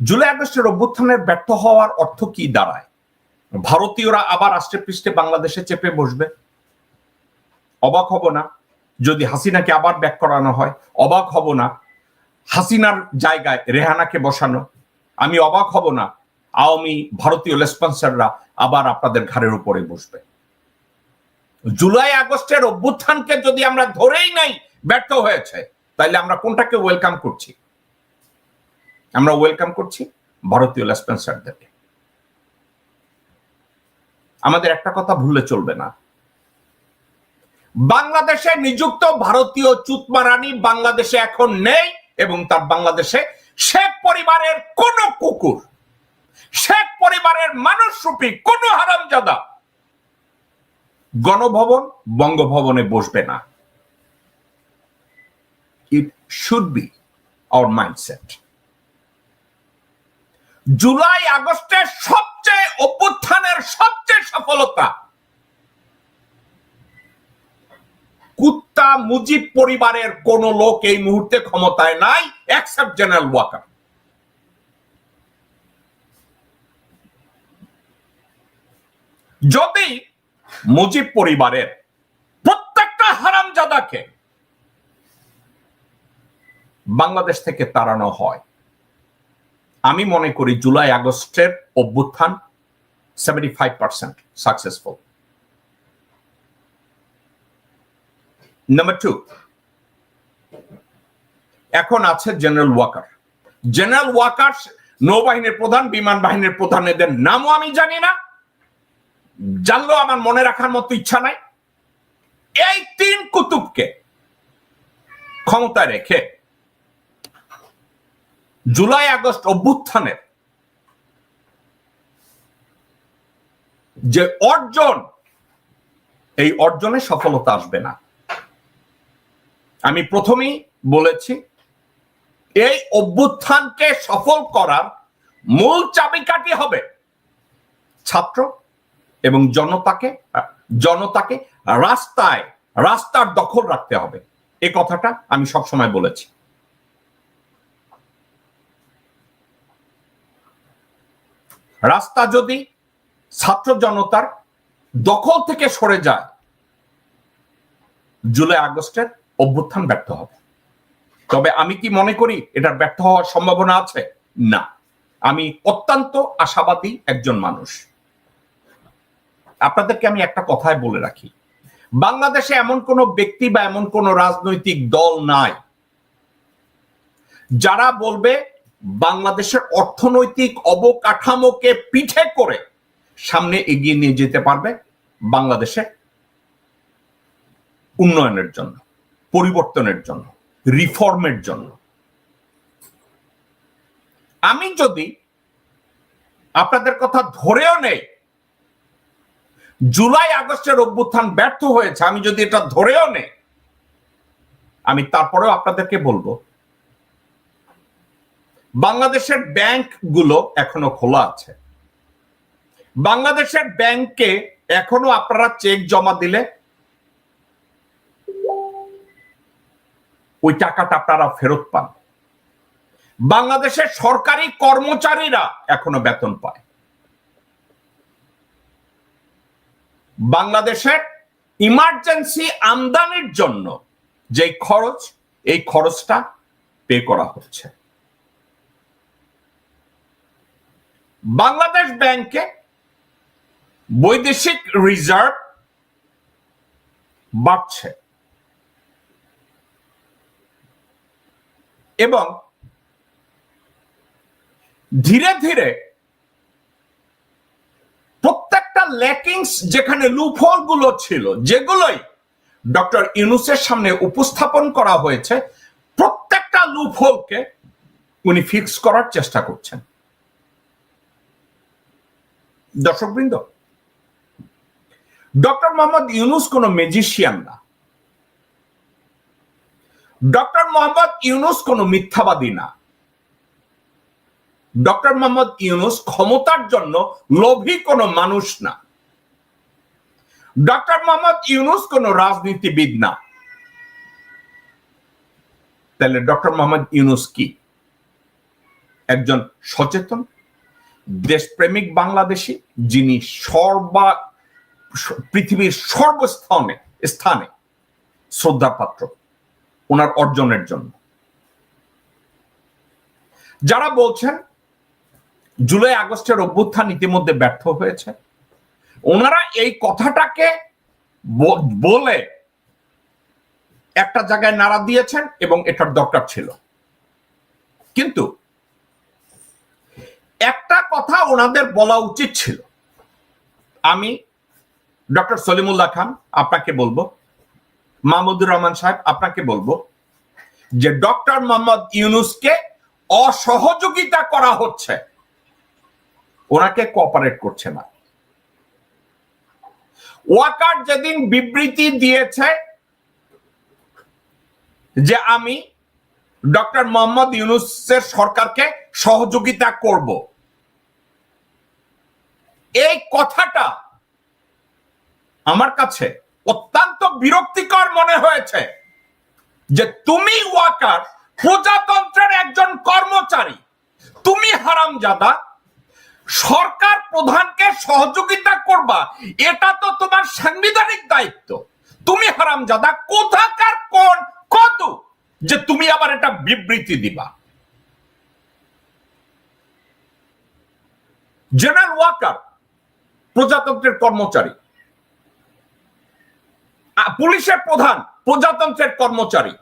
জুলাই আগস্টের অভ্যুত্থানের ব্যর্থ হওয়ার অর্থ কি দাঁড়ায়? ভারতীয়রা আবার আষ্টে পৃষ্ঠে বাংলাদেশে চেপে বসবে? অবাক হব না যদি হাসিনাকে আবার ব্যাক করানো হয়? অবাক হব না হাসিনার জায়গায় রেহানাকে বসানো? আমি অবাক হব না আওয়ামী ভারতীয় লেসপন্সাররা আবার আপনাদের ঘাড়ের উপরে বসবে। জুলাই আগস্টের অভ্যুত্থানকে যদি আমরা ধরেই নাই, ব্যর্থ হয়েছে, তাইলে আমরা কোনটাকে ওয়েলকাম করছি? আমরা ওয়েলকাম করছি ভারতীয় লেসপেন্সারদেরকে আমাদের একটা কথা ভুললে চলবে না। বাংলাদেশে নিযুক্ত ভারতীয় চুতমারানি বাংলাদেশে এখন নেই এবং তার বাংলাদেশে শেখ পরিবারের কোন কুকুর, শেখ পরিবারের মানুষ রূপী কোন হারামজাদা গণভবন, বঙ্গভবনে বসবে না। It should be our mindset July আগস্টের সবচেয়ে অভ্যুত্থানের সবচেয়ে সফলতা। কুত্তা মুজিব পরিবারের কোন লোক এই মুহূর্তে ক্ষমতায় নাই এক্সেপ্ট জেনারেল ওয়াকার যদি মুজিব পরিবারের প্রত্যেকটা হারামজাদাকে বাংলাদেশ থেকে তাড়ানো হয় আমি মনে করি জুলাই আগস্টের অভ্যুত্থান seventy five percent successful number two এখন আছে জেনারেল ওয়াকার জেনারেল ওয়াকার নৌবাহিনীর প্রধান, বিমান বাহিনীর প্রধান, এদের নামও আমি জানি না। জানলেও আমার মনে রাখার মতো ইচ্ছা নাই। এই তিন কুতুবকে ক্ষমতায় রেখে জুলাই আগস্ট অভ্যুত্থানের যে অর্জন, এই অর্জনে সফলতা আসবে না। আমি প্রথমেই বলেছি, এই অভ্যুত্থানকে সফল করার মূল চাবিকাঠি হবে ছাত্র এবং জনতাকে জনতাকে রাস্তায়, রাস্তার দখল রাখতে হবে। এ কথাটা আমি সবসময় বলেছি। রাস্তা যদি ছাত্র জনতার দখল থেকে সরে যায়, জুলাই আগস্টের অভ্যুত্থান ব্যর্থ হবে। তবে আমি কি মনে করি এটার ব্যর্থ হওয়ার সম্ভাবনা আছে? না। আমি অত্যন্ত আশাবাদী একজন মানুষ। আপনাদেরকে আমি একটা কথায় বলে রাখি। বাংলাদেশে এমন কোন ব্যক্তি বা এমন কোন রাজনৈতিক দল নাই যারা বলবে বাংলাদেশের অর্থনৈতিক অবকাঠামোকে পিঠে করে সামনে এগিয়ে নিয়ে যেতে পারবে বাংলাদেশে উন্নয়নের জন্য, পরিবর্তনের জন্য, রিফর্মের জন্য। আমি যদি আপনাদের কথা ধরেও নেই, জুলাই আগস্টের অভ্যুত্থান ব্যর্থ হয়েছে, আমি যদি এটা ধরেও নেই, আমি তারপরেও আপনাদেরকে বলব বাংলাদেশের ব্যাংকগুলো এখনও খোলা আছে। বাংলাদেশের ব্যাংকে এখনও আপনারা চেক জমা দিলে ওই টাকাটা আপনারা ফেরত পান। বাংলাদেশের সরকারি কর্মচারীরা এখনও বেতন পায়। বাংলাদেশের ইমার্জেন্সি আমদানির জন্য যে খরচ, এই খরচটা পে করা হচ্ছে। বাংলাদেশ ব্যাংকে বৈদেশিক রিজার্ভ বাড়ছে। এবং ধীরে ধীরে প্রত্যেকটা ল্যাকিংস যেখানে লুফলগুলো ছিল, যেগুলোই ডক্টর ইউনুসের সামনে উপস্থাপন করা হয়েছে, প্রত্যেকটা লুফলকে উনি ফিক্স করার চেষ্টা করছেন। দর্শকবৃন্দ, ডক্টর মোহাম্মদ ইউনুস কোন ম্যাজিশিয়ান না। ডক্টর মোহাম্মদ ইউনুস কোন মিথ্যাবাদী না। ডক্টর মোহাম্মদ ইউনুস ক্ষমতার জন্য লোভী কোন মানুষ না। ডক্টর মোহাম্মদ ইউনুস কোন রাজনীতিবিদ না। তাহলে ডক্টর মোহাম্মদ ইউনুস কি? একজন সচেতন দেশপ্রেমিক বাংলাদেশী যিনি সর্বা, পৃথিবীর সর্বস্থানে, স্থানে শ্রদ্ধার পাত্র, ওনার অর্জনের জন্য। যারা বলছেন জুলাই আগস্টের অভ্যুত্থান ইতিমধ্যে ব্যর্থ হয়েছে, ওনারা এই কথাটাকে বলে একটা জায়গায় নাড়া দিয়েছেন এবং এটার দরকার ছিল। কিন্তু একটা কথা ওনাদের বলা উচিত ছিল। আমি ডক্টর সলিমুল্লাহ খান, আপনাকে বলব। মাহমুদুর রহমান সাহেব, আপনাকে বলব যে ডক্টর মোহাম্মদ ইউনুসকে অসহযোগিতা করা হচ্ছে। ওনাকে কোঅপারেট করছে না। ওয়াকার যেদিন বিবৃতি দিয়েছে যে আমি ডক্টর মোহাম্মদ ইউনুসের সরকারকে সহযোগিতা করব। এই কথাটা আমার কাছে অত্যন্ত বিরক্তিকর মনে হয়েছে যে তুমি ওয়াকার, প্রজাতন্ত্রের একজন কর্মচারী, তুমি হারামজাদা, সরকার প্রধানকে সহযোগিতা করবা, এটা তো তোমার সাংবিধানিক দায়িত্ব। তুমি হারামজাদা, কোথাকার কোন, কত? যে তুমি আবার এটা বিবৃতি দিবা। জেনারেল ওয়াকার প্রজাতন্ত্রের কর্মচারী। পুলিশের প্রধান, প্রজাতন্ত্রের কর্মচারী।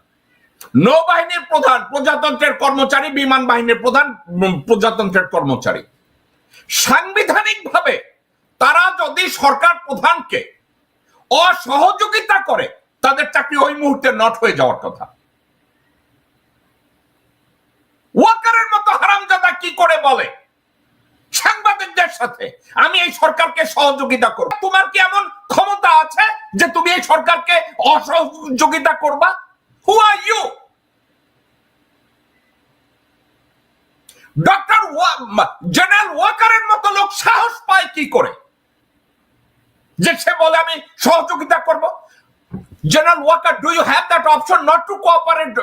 নৌবাহিনীর প্রধান, প্রজাতন্ত্রের কর্মচারী, বিমান বাহিনীর প্রধান প্রজাতন্ত্রের কর্মচারী। সাংবিধানিকভাবে তারা যদি সরকার প্রধানকে অসহযোগিতা করে, তাদের চাকরি ওই মুহূর্তে নট হয়ে যাওয়ার কথা। ওয়াকারের মতো হারামজাদা কি করে বলে? সাংবাদিকদের সাথে আমি এই সরকারকে সহযোগিতা করব। তোমার কি এমন ক্ষমতা আছে যে তুমি এই সরকারকে অসহযোগিতা করবা? Who are you doctor general ওয়াকারের মতো লোক সাহস পায় কি করে? যে সে বলে আমি সহযোগিতা করব। General Waker do you have that option not to cooperate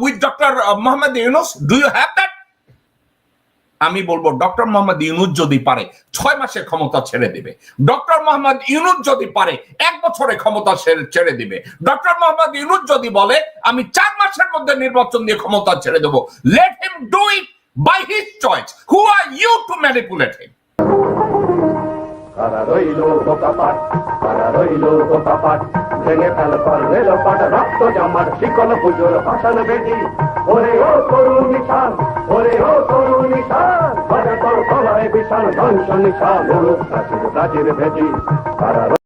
with doctor Muhammad Yunus do you have that আমি বলব ডক্টর মোহাম্মদ ইউনুস যদি পারে, ছয় মাসের ক্ষমতা ছেড়ে দিবে। ডক্টর মোহাম্মদ ইউনুস যদি পারে, এক বছরে ক্ষমতা ছেড়ে- দিবে। ডক্টর মোহাম্মদ ইউনুস যদি বলে, আমি চার মাসের মধ্যে নির্বাচন দিয়ে ক্ষমতা ছেড়ে দেবো। Let him do it by his choice who are you to manipulate him রইল ভেঙে ফেল কর রেল পাট রক্ত জামার শিকল পুজোর ভাষণ বেদি ওরে ও করু নিশান, ওরে ও করু নিশান করে তোর গলায় বিশাল ধ্বংস নিশান রাজির ভেদি